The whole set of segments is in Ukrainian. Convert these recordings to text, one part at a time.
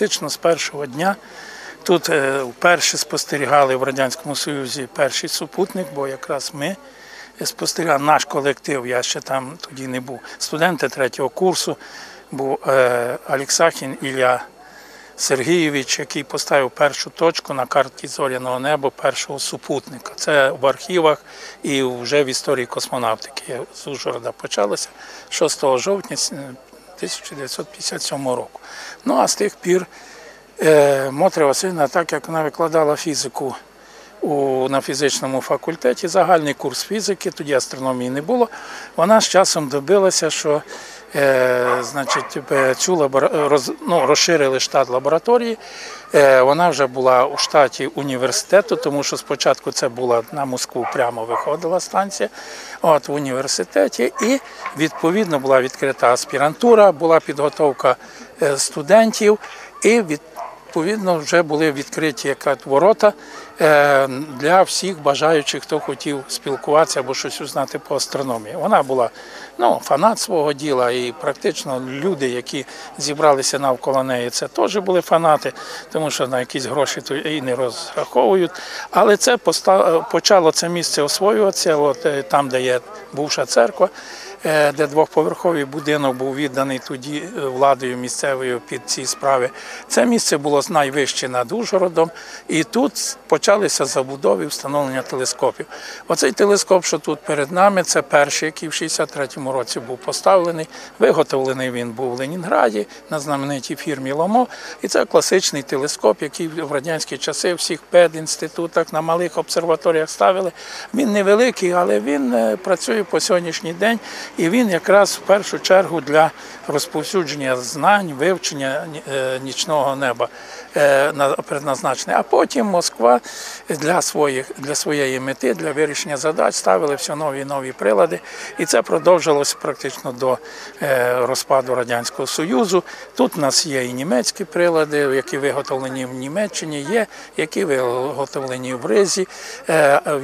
практично з першого дня. Тут е, вперше спостерігали в Радянському Союзі перший супутник, бо якраз ми спостерігали наш колектив, я ще там тоді не був. Студенти третього курсу був е, Алексахін Ілля Сергійович, який поставив першу точку на карті зоряного неба першого супутника. Це в архівах і вже в історії космонавтики з Ужгорода почалося 6 жовтня 1957 року. Ну а з тих пір е, Мотря Васильівна, так як вона викладала фізику у, на фізичному факультеті, загальний курс фізики, тоді астрономії не було. Вона з часом добилася, що значить, е, цю лабора... роз... ну, розширили штат лабораторії. Е, вона вже була у штаті університету, тому що спочатку це була на Москву прямо виходила станція от, в університеті, і відповідно була відкрита аспірантура, була підготовка е, студентів, і від відповідно вже були відкриті ворота е, для всіх бажаючих, хто хотів спілкуватися або щось узнати по астрономії. Вона була ну, фанат свого діла, і практично люди, які зібралися навколо неї, це теж були фанати, тому що на якісь гроші і не розраховують. Але це почало це місце освоюватися, от е, там, де є бувша церква. Е, Де двохповерховий будинок був відданий тоді е, владою місцевою під ці справи. Це місце було найвище над Ужгородом, і тут почалися забудови встановлення телескопів. Оцей телескоп, що тут перед нами, це перший, який в 63-му році був поставлений. Виготовлений він був в Ленінграді на знаменитій фірмі Ломо. І це класичний телескоп, який в радянські часи всіх педінститутах на малих обсерваторіях ставили. Він невеликий, але він е, працює по сьогоднішній день. І він якраз в першу чергу для розповсюдження знань, вивчення е, нічного неба е, на- предназначений. А потім Москва для, своїх, для своєї мети, для вирішення задач ставили все нові і нові прилади. І це продовжилося практично до е, розпаду Радянського Союзу. Тут у нас є і німецькі прилади, які виготовлені в Німеччині, є які виготовлені в Ризі.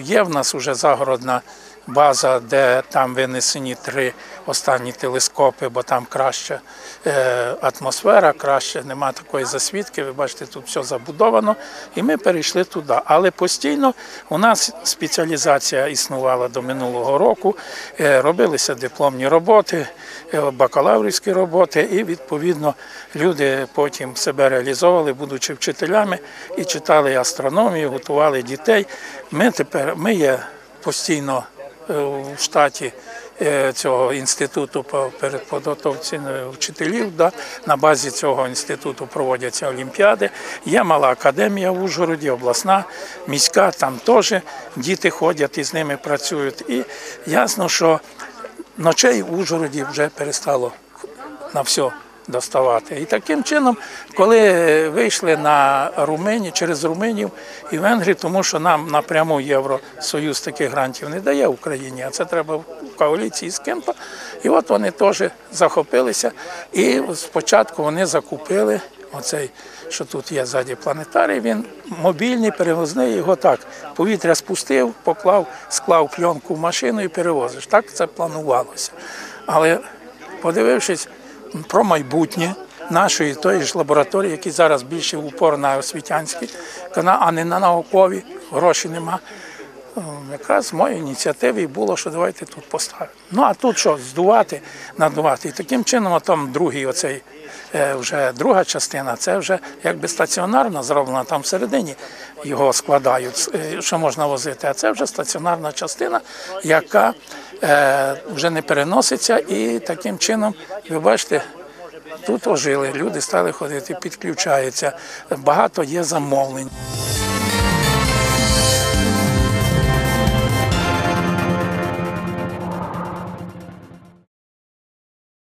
Є в нас вже загородна база, де там винесені три останні телескопи, бо там краща е, атмосфера, краще нема такої засвідки. Ви бачите, тут все забудовано, і ми перейшли туди. Але постійно у нас спеціалізація існувала до минулого року. Е, Робилися дипломні роботи, е, бакалаврівські роботи, і відповідно люди потім себе реалізовували, будучи вчителями, і читали астрономію, готували дітей. Ми тепер ми є постійно в штаті е, цього інституту по передподготовці е, вчителів. Да. На базі цього інституту проводяться олімпіади. Є мала академія в Ужгороді, обласна, міська, там теж діти ходять і з ними працюють. І ясно, що ночей в Ужгороді вже перестало на все доставати. І таким чином, коли вийшли на Румунію, через Румунів і Венгрію, тому що нам напряму Євросоюз таких грантів не дає Україні, а це треба в коаліції з Кемпа. І от вони теж захопилися. І спочатку вони закупили оцей, що тут є ззаді планетарій, він мобільний, перевозний, його так. Повітря спустив, поклав, склав пленку в машину і перевозиш. Так це планувалося. Але подивившись про майбутнє нашої тої ж лабораторії, які зараз більше упор на освітянські, а не на наукові, грошей нема. Е, Якраз моєю ініціативою було, що давайте тут поставимо. Ну а тут що, здувати, надувати. І таким чином, а там другий оцей, е, вже друга частина, це вже якби стаціонарно зроблена, там всередині його складають, е, що можна возити. А це вже стаціонарна частина, яка вже не переноситься, і таким чином, ви бачите, Тут ожили, люди стали ходити, підключаються. Багато є замовлень.